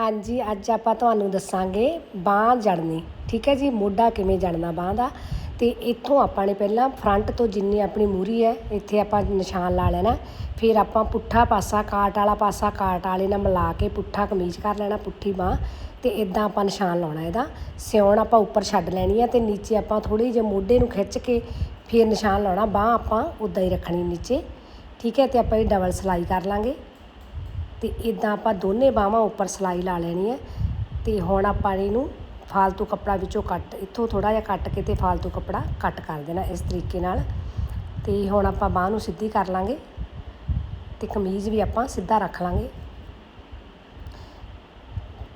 ਹਾਂਜੀ, ਅੱਜ ਆਪਾਂ ਤੁਹਾਨੂੰ ਦੱਸਾਂਗੇ ਬਾਂਹ ਜੜਨੀ। ਠੀਕ ਹੈ ਜੀ, ਮੋਢਾ ਕਿਵੇਂ ਜੜਨਾ ਬਾਂਹ ਦਾ? ਤੇ ਇੱਥੋਂ ਆਪਾਂ ਨੇ ਪਹਿਲਾਂ ਫਰੰਟ ਤੋਂ ਜਿੰਨੀ ਆਪਣੀ ਮੂਰੀ ਹੈ, ਇੱਥੇ ਆਪਾਂ ਨਿਸ਼ਾਨ ਲਾ ਲੈਣਾ। ਫਿਰ ਆਪਾਂ ਪੁੱਠਾ ਪਾਸਾ, ਕਾਟ ਵਾਲਾ ਪਾਸਾ, ਕਾਟ ਵਾਲੇ ਨਾਲ ਮਿਲਾ ਕੇ ਪੁੱਠਾ ਕਮੀਜ਼ ਕਰ ਲੈਣਾ, ਪੁੱਠੀ ਬਾਂਹ। ਤੇ ਇਦਾਂ ਆਪਾਂ ਨਿਸ਼ਾਨ ਲਾਉਣਾ ਇਹਦਾ। ਸਿਉਣ ਆਪਾਂ ਉੱਪਰ ਛੱਡ ਲੈਣੀ ਹੈ ਤੇ ਨੀਚੇ ਆਪਾਂ ਥੋੜੀ ਜਿਹੀ ਮੋਢੇ ਨੂੰ ਖਿੱਚ ਕੇ ਫਿਰ ਨਿਸ਼ਾਨ ਲਾਉਣਾ। ਬਾਂਹ ਆਪਾਂ ਉਦਾਂ ਹੀ ਰੱਖਣੀ ਨੀਚੇ। ਠੀਕ ਹੈ, ਤੇ ਆਪਾਂ ਇਹ ਡਬਲ ਸਿਲਾਈ ਕਰ ਲਾਂਗੇ। ਤੇ ਇਦਾਂ ਆਪਾਂ ਦੋਨੇ ਬਾਹਾਂ ਉੱਪਰ ਸਿਲਾਈ ਲਾ ਲੈਣੀ ਹੈ ਤੇ ਹੁਣ ਆਪਾਂ ਇਹਨੂੰ ਫਾਲਤੂ ਕੱਪੜਾ ਵਿੱਚੋਂ ਕੱਟ, ਇੱਥੋਂ ਥੋੜਾ ਜਿਹਾ ਕੱਟ ਕੇ ਤੇ ਫਾਲਤੂ ਕੱਪੜਾ ਕੱਟ ਕਰ ਦੇਣਾ ਇਸ ਤਰੀਕੇ ਨਾਲ। ਤੇ ਹੁਣ ਆਪਾਂ ਬਾਹ ਨੂੰ ਸਿੱਧੀ ਕਰ ਲਾਂਗੇ ਤੇ ਕਮੀਜ਼ ਵੀ ਆਪਾਂ ਸਿੱਧਾ ਰੱਖ ਲਾਂਗੇ।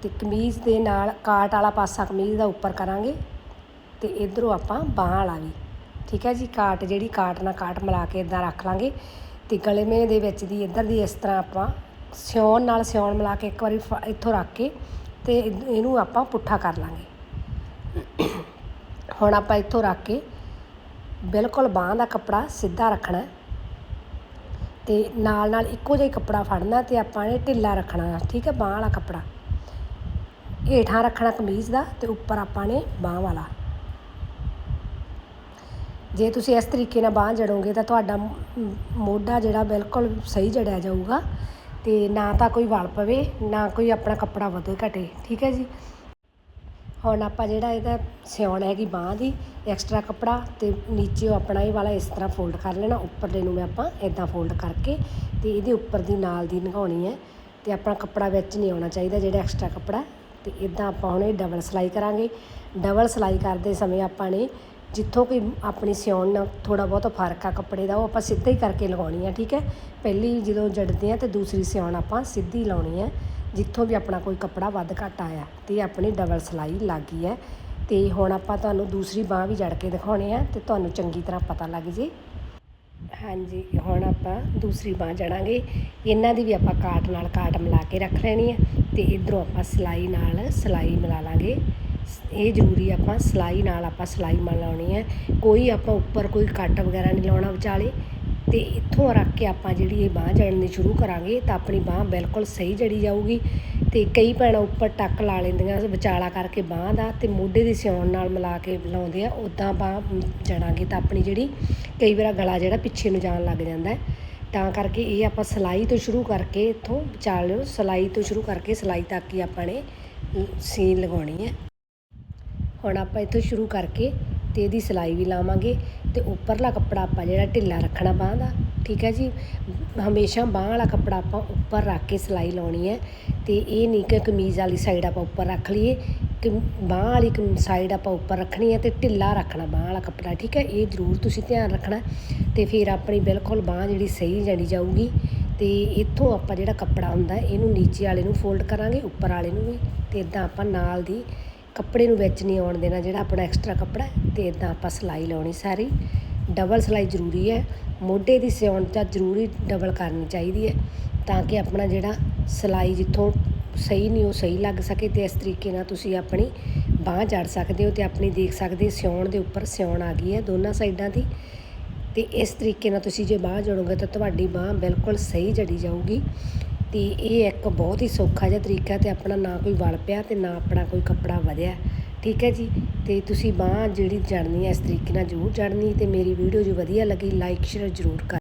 ਤੇ ਕਮੀਜ਼ ਦੇ ਨਾਲ ਕਾਟ ਵਾਲਾ ਪਾਸਾ ਕਮੀਜ਼ ਦਾ ਉੱਪਰ ਕਰਾਂਗੇ ਤੇ ਇਧਰੋਂ ਆਪਾਂ ਬਾਹਾਂ ਵਾਲਾ ਵੀ। ਠੀਕ ਹੈ ਜੀ, ਕਾਟ ਜਿਹੜੀ ਕਾਟ ਨਾਲ ਕਾਟ ਮਿਲਾ ਕੇ ਇਦਾਂ ਰੱਖ ਲਾਂਗੇ ਤੇ ਗਲੇ ਦੇ ਵਿੱਚ ਦੀ ਇੱਧਰ ਦੀ ਇਸ ਤਰ੍ਹਾਂ ਆਪਾਂ ਸਿਉਣ ਨਾਲ ਸਿਉਣ ਮਿਲਾ ਕੇ ਇੱਕ ਵਾਰੀ ਫ- ਇੱਥੋਂ ਰੱਖ ਕੇ ਅਤੇ ਇਹ- ਇਹਨੂੰ ਆਪਾਂ ਪੁੱਠਾ ਕਰ ਲਾਂਗੇ। ਹੁਣ ਆਪਾਂ ਇੱਥੋਂ ਰੱਖ ਕੇ ਬਿਲਕੁਲ ਬਾਹਾਂ ਦਾ ਕੱਪੜਾ ਸਿੱਧਾ ਰੱਖਣਾ ਹੈ ਤੇ ਨਾਲ ਨਾਲ ਇੱਕੋ ਜਿਹਾ ਕੱਪੜਾ ਫੜਨਾ ਤੇ ਆਪਾਂ ਨੇ ਢਿੱਲਾ ਰੱਖਣਾ, ਠੀਕ ਹੈ, ਬਾਹਾਂ ਵਾਲਾ ਕੱਪੜਾ। ਹੇਠਾਂ ਰੱਖਣਾ ਕਮੀਜ਼ ਦਾ ਤੇ ਉੱਪਰ ਆਪਾਂ ਨੇ ਬਾਹਾਂ ਵਾਲਾ। ਜੇ ਤੁਸੀਂ ਇਸ ਤਰੀਕੇ ਨਾਲ ਬਾਂਹ ਜੜੋਗੇ ਤਾਂ ਤੁਹਾਡਾ ਮੋਢਾ ਜਿਹੜਾ ਬਿਲਕੁਲ ਸਹੀ ਜੜਿਆ ਜਾਊਗਾ। ਅਤੇ ਨਾ ਤਾਂ ਕੋਈ ਵਲ ਪਵੇ, ਨਾ ਕੋਈ ਆਪਣਾ ਕੱਪੜਾ ਵਧੇ ਘਟੇ, ਠੀਕ ਹੈ ਜੀ? ਹੁਣ ਆਪਾਂ ਜਿਹੜਾ ਇਹਦਾ ਸਿਉਣ ਹੈਗੀ ਬਾਂਹ ਦੀ ਐਕਸਟਰਾ ਕੱਪੜਾ ਤੇ ਨੀਚੇ ਆਪਣਾ ਇਹ ਵਾਲਾ ਇਸ ਤਰ੍ਹਾਂ ਫੋਲਡ ਕਰ ਲੈਣਾ, ਉੱਪਰਲੇ ਨੂੰ ਮੈਂ ਆਪਾਂ ਇਦਾਂ ਫੋਲਡ ਕਰਕੇ ਤੇ ਇਹਦੇ ਉੱਪਰ ਦੀ ਨਾਲ ਦੀ ਲੰਘਾਉਣੀ ਹੈ ਤੇ ਆਪਣਾ ਕੱਪੜਾ ਵਿੱਚ ਨਹੀਂ ਆਉਣਾ ਚਾਹੀਦਾ ਜਿਹੜਾ ਐਕਸਟਰਾ ਕੱਪੜਾ, ਤੇ ਇਦਾਂ ਆਪਾਂ ਹੁਣ ਇਹ ਡਬਲ ਸਿਲਾਈ ਕਰਾਂਗੇ। ਡਬਲ ਸਿਲਾਈ ਕਰਦੇ ਸਮੇਂ ਆਪਾਂ ਨੇ ਜਿੱਥੋਂ ਕੋਈ ਆਪਣੀ ਸਿਉਣ ਨਾਲ ਥੋੜ੍ਹਾ ਬਹੁਤਾ ਫ਼ਰਕ ਆ ਕੱਪੜੇ ਦਾ, ਉਹ ਆਪਾਂ ਸਿੱਧਾ ਹੀ ਕਰਕੇ ਲਗਾਉਣੀ ਆ, ਠੀਕ ਹੈ? ਪਹਿਲੀ ਜਦੋਂ ਜੜਦੇ ਆ ਤੇ ਦੂਸਰੀ ਸਿਉਣ ਆਪਾਂ ਸਿੱਧੀ ਲਾਉਣੀ ਹੈ ਜਿੱਥੋਂ ਵੀ ਆਪਣਾ ਕੋਈ ਕੱਪੜਾ ਵੱਧ ਘੱਟ ਆਇਆ ਤੇ ਆਪਣੀ ਡਬਲ ਸਿਲਾਈ ਲੱਗ ਗਈ ਹੈ। ਤੇ ਹੁਣ ਆਪਾਂ ਤੁਹਾਨੂੰ ਦੂਸਰੀ ਬਾਹ ਵੀ ਜੜ ਕੇ ਦਿਖਾਉਣੇ ਆ ਤੇ ਤੁਹਾਨੂੰ ਚੰਗੀ ਤਰ੍ਹਾਂ ਪਤਾ ਲੱਗ ਜੇ। ਹਾਂਜੀ, ਹੁਣ ਆਪਾਂ ਦੂਸਰੀ ਬਾਹ ਜੜਾਂਗੇ। ਇਹਨਾਂ ਦੀ ਵੀ ਆਪਾਂ ਕਾਟ ਨਾਲ ਕਾਟ ਮਿਲਾ ਕੇ ਰੱਖ ਲੈਣੀ ਹੈ ਤੇ ਇਧਰੋਂ ਆਪਾਂ ਸਿਲਾਈ ਨਾਲ ਸਿਲਾਈ ਮਿਲਾ ਲਾਂਗੇ। ਇਹ ਜ਼ਰੂਰੀ ਆਪਾਂ ਸਿਲਾਈ ਨਾਲ ਆਪਾਂ ਸਿਲਾਈ ਮਿਲਾਉਣੀ ਹੈ। ਕੋਈ ਆਪਾਂ ਉੱਪਰ ਕੋਈ ਕੱਟ ਵਗੈਰਾ ਨਹੀਂ ਲਾਉਣਾ ਵਿਚਾਲੇ। ਤੇ ਇੱਥੋਂ ਰੱਖ ਕੇ ਆਪਾਂ ਜਿਹੜੀ ਇਹ ਬਾਹ ਜੜਨੀ ਸ਼ੁਰੂ ਕਰਾਂਗੇ ਤਾਂ ਆਪਣੀ ਬਾਹ ਬਿਲਕੁਲ ਸਹੀ ਜੜੀ ਜਾਊਗੀ। ਤੇ ਕਈ ਭੈਣਾਂ ਉੱਪਰ ਟੱਕ ਲਾ ਲੈਂਦੀਆਂ ਵਿਚਾਲਾ ਕਰਕੇ ਬਾਹ ਦਾ ਤੇ ਮੋਢੇ ਦੀ ਸਿਉਣ ਨਾਲ ਮਿਲਾ ਕੇ ਲਾਉਂਦੇ ਆ। ਉਦਾਂ ਬਾਹ ਜੜਾਂਗੇ ਤਾਂ ਆਪਣੀ ਜਿਹੜੀ ਕਈ ਵਾਰ ਗਲਾ ਜਿਹੜਾ ਪਿੱਛੇ ਨੂੰ ਜਾਣ ਲੱਗ ਜਾਂਦਾ ਹੈ। ਤਾਂ ਕਰਕੇ ਇਹ ਆਪਾਂ ਸਿਲਾਈ ਤੋਂ ਸ਼ੁਰੂ ਕਰਕੇ ਇੱਥੋਂ ਵਿਚਾਲਿਓ ਸਿਲਾਈ ਤੋਂ ਸ਼ੁਰੂ ਕਰਕੇ ਸਿਲਾਈ ਤੱਕ ਹੀ ਆਪਾਂ ਨੇ ਸੀਨ ਲਗਾਉਣੀ ਹੈ। ਹੁਣ ਆਪਾਂ ਇੱਥੋਂ ਸ਼ੁਰੂ ਕਰਕੇ ਤੇ ਇਹਦੀ ਸਿਲਾਈ ਵੀ ਲਾਵਾਂਗੇ ਤੇ ਉੱਪਰਲਾ ਕੱਪੜਾ ਆਪਾਂ ਜਿਹੜਾ ਢਿੱਲਾ ਰੱਖਣਾ ਬਾਂਹ ਦਾ, ਠੀਕ ਹੈ ਜੀ? ਹਮੇਸ਼ਾ ਬਾਂਹ ਵਾਲਾ ਕੱਪੜਾ ਆਪਾਂ ਉੱਪਰ ਰੱਖ ਕੇ ਸਿਲਾਈ ਲਾਉਣੀ ਹੈ ਤੇ ਇਹ ਨਹੀਂ ਕਿ ਕਮੀਜ਼ ਵਾਲੀ ਸਾਈਡ ਆਪਾਂ ਉੱਪਰ ਰੱਖ ਲਈਏ ਕਿ ਬਾਂਹ ਵਾਲੀ ਸਾਈਡ ਆਪਾਂ ਉੱਪਰ ਰੱਖਣੀ ਹੈ ਤੇ ਢਿੱਲਾ ਰੱਖਣਾ ਬਾਂਹ ਵਾਲਾ ਕੱਪੜਾ, ਠੀਕ ਹੈ? ਇਹ ਜ਼ਰੂਰ ਤੁਸੀਂ ਧਿਆਨ ਰੱਖਣਾ ਤੇ ਫਿਰ ਆਪਣੀ ਬਿਲਕੁਲ ਬਾਂਹ ਜਿਹੜੀ ਸਹੀ ਜੜੀ ਜਾਊਗੀ ਤੇ ਇੱਥੋਂ ਆਪਾਂ ਜਿਹੜਾ ਕੱਪੜਾ ਹੁੰਦਾ, ਇਹਨੂੰ ਨੀਚੇ ਵਾਲੇ ਨੂੰ ਫੋਲਡ ਕਰਾਂਗੇ, ਉੱਪਰ ਵਾਲੇ ਨੂੰ ਵੀ ਤੇ ਇਦਾਂ ਆਪਾਂ ਨਾਲ ਦੀ ਕੱਪੜੇ ਨੂੰ ਵਿੱਚ ਨਹੀਂ ਆਉਣ ਦੇਣਾ, ਜਿਹੜਾ ਆਪਣਾ ਐਕਸਟਰਾ ਕੱਪੜਾ ਤੇ ਇਦਾਂ ਆਪਾਂ ਸਿਲਾਈ ਲਾਉਣੀ ਸਾਰੀ। ਡਬਲ ਸਿਲਾਈ ਜ਼ਰੂਰੀ ਹੈ। ਮੋਢੇ ਦੀ ਸਿਉਣ ਤਾਂ ਜ਼ਰੂਰੀ ਡਬਲ ਕਰਨੀ ਚਾਹੀਦੀ ਹੈ, ਤਾਂ ਕਿ ਆਪਣਾ ਜਿਹੜਾ ਸਿਲਾਈ ਜਿੱਥੋਂ ਸਹੀ ਨਹੀਂ ਉਹ ਸਹੀ ਲੱਗ ਸਕੇ ਤੇ ਇਸ ਤਰੀਕੇ ਨਾਲ ਤੁਸੀਂ ਆਪਣੀ ਬਾਹ ਜੜ ਸਕਦੇ ਹੋ ਤੇ ਆਪਣੀ ਦੇਖ ਸਕਦੇ ਸਿਉਣ ਦੇ ਉੱਪਰ ਸਿਉਣ ਆ ਗਈ ਹੈ ਦੋਨਾਂ ਸਾਈਡਾਂ ਦੀ। ਤੇ ਇਸ ਤਰੀਕੇ ਨਾਲ ਤੁਸੀਂ ਜੇ ਬਾਹ ਜੜੋਗੇ ਤਾਂ ਤੁਹਾਡੀ ਬਾਹ ਬਿਲਕੁਲ ਸਹੀ ਜੜੀ ਜਾਊਗੀ। ਤੇ ਇਹ ਇੱਕ ਬਹੁਤ ਹੀ ਸੌਖਾ ਜਿਹਾ ਤਰੀਕਾ ਤੇ ਆਪਣਾ ਨਾ ਕੋਈ ਵਲ ਪਿਆ ਤੇ ਨਾ ਆਪਣਾ ਕੋਈ ਕੱਪੜਾ ਵਧਿਆ। ਠੀਕ ਹੈ ਜੀ? ਤੇ ਤੁਸੀਂ ਬਾਹ ਜਿਹੜੀ ਜੜਨੀ ਹੈ, ਇਸ ਤਰੀਕੇ ਨਾਲ ਜ਼ਰੂਰ ਜੜਨੀ ਤੇ ਮੇਰੀ ਵੀਡੀਓ ਜੋ ਵਧੀਆ ਲੱਗੀ ਲਾਈਕ ਸ਼ੇਅਰ ਜ਼ਰੂਰ ਕਰ